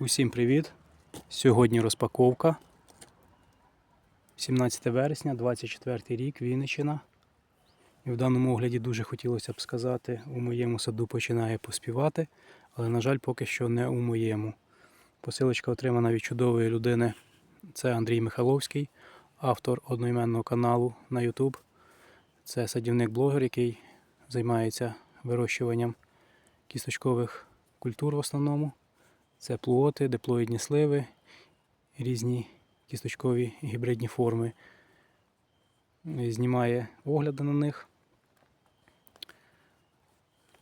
Усім привіт! Сьогодні розпаковка. 17 вересня, 24 рік, Вінниччина. І в даному огляді дуже хотілося б сказати, у моєму саду починає поспівати, але, на жаль, поки що не у моєму. Посилочка отримана від чудової людини. Це Андрій Михайловський, автор одноіменного каналу на YouTube. Це садівник-блогер, який займається вирощуванням кісточкових культур в основному. Це плуоти, диплоїдні сливи, різні кісточкові гібридні форми. Знімає огляди на них.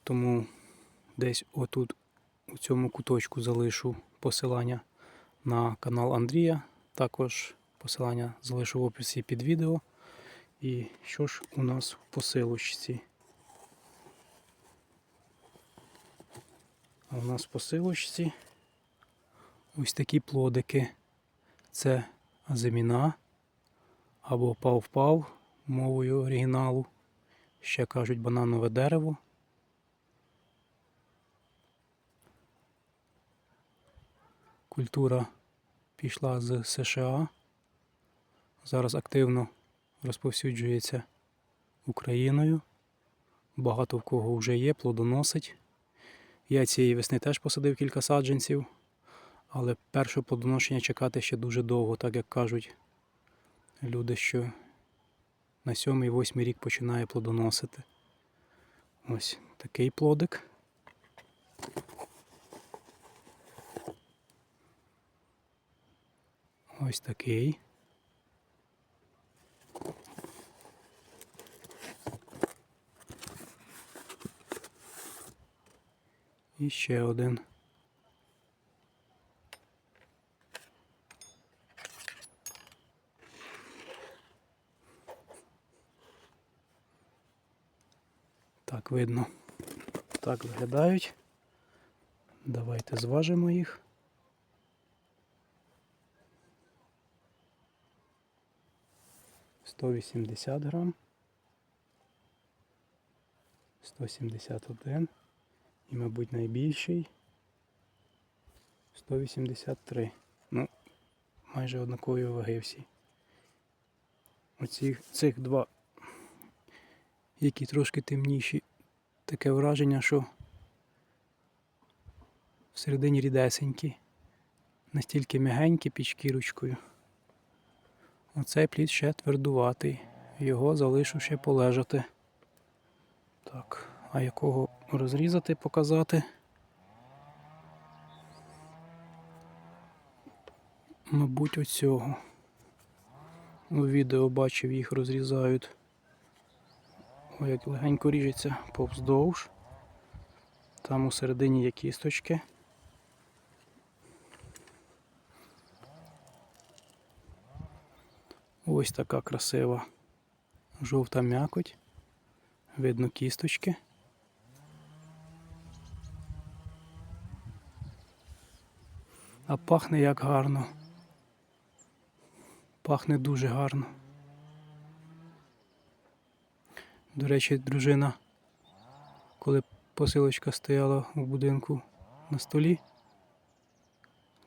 Тому десь отут у цьому куточку залишу посилання на канал Андрія. Також посилання залишу в описі під відео. І що ж у нас в посилочці? А у нас в посилочці ось такі плодики. Це азиміна або пав-пав мовою оригіналу. Ще кажуть бананове дерево. Культура пішла з США. Зараз активно розповсюджується Україною. Багато в кого вже є, плодоносить. Я цієї весни теж посадив кілька саджанців, але першого плодоношення чекати ще дуже довго, так як кажуть люди, що на сьомий-восьмий рік починає плодоносити. Ось такий плодик. Ось такий. І ще один. Так видно. Так виглядають. Давайте зважимо їх. Сто вісімдесят грам. Сто сімдесят один. І, мабуть, найбільший 183. Ну, майже однакової ваги всі. Оці цих два, які трошки темніші, таке враження, що всередині рідесенькі, настільки м'ягенькі під шкірочкою. Оцей плід ще твердуватий. Його залишу ще полежати. Так, а якого розрізати, показати. Мабуть, оцього. У відео бачив, їх розрізають. Ой, як легенько ріжеться повздовж. Там у середині є кісточки. Ось така красива жовта м'якоть. Видно кісточки. А пахне як гарно. Пахне дуже гарно. До речі, дружина, коли посилочка стояла у будинку на столі,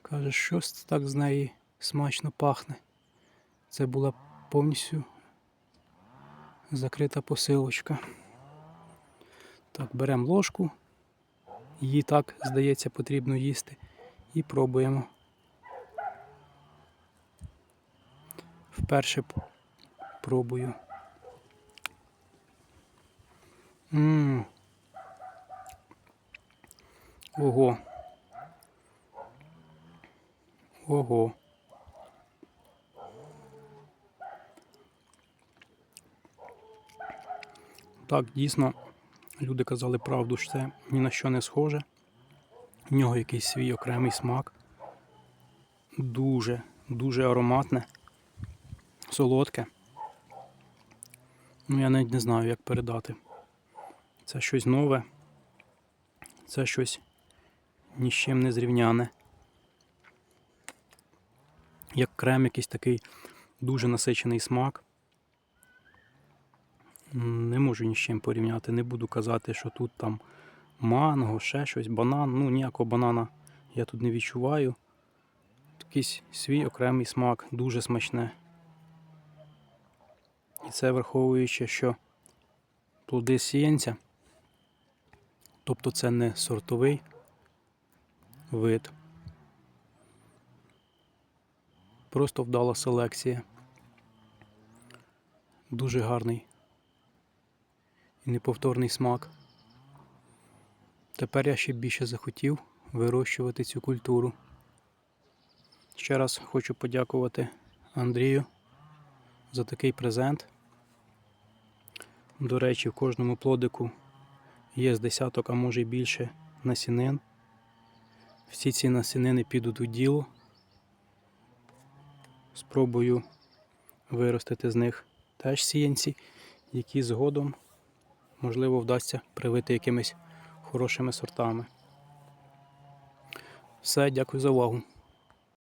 каже, щось так з неї смачно пахне. Це була повністю закрита посилочка. Так, беремо ложку. Її так, здається, потрібно їсти. І пробуємо. Вперше пробую. Ммм. Ого. Ого. Так, дійсно, люди казали правду, що це ні на що не схоже. В нього якийсь свій окремий смак. Дуже, дуже ароматне, солодке. Ну, я навіть не знаю, як передати. Це щось нове. Це щось ні з чим не зрівняне. Як крем якийсь такий дуже насичений смак. Не можу ні з чим порівняти. Не буду казати, що тут там манго, ще щось, банан. Ну, ніякого банана я тут не відчуваю. Якийсь свій окремий смак, дуже смачне. І це враховуючи, що плоди сіянця, тобто це не сортовий вид. Просто вдала селекція. Дуже гарний і неповторний смак. Тепер я ще більше захотів вирощувати цю культуру. Ще раз хочу подякувати Андрію за такий презент. До речі, в кожному плодику є з десяток, а може й більше насінин. Всі ці насінини підуть у діло. Спробую виростити з них теж сіянці, які згодом, можливо, вдасться привити якимись хорошими сортами. Все, дякую за увагу.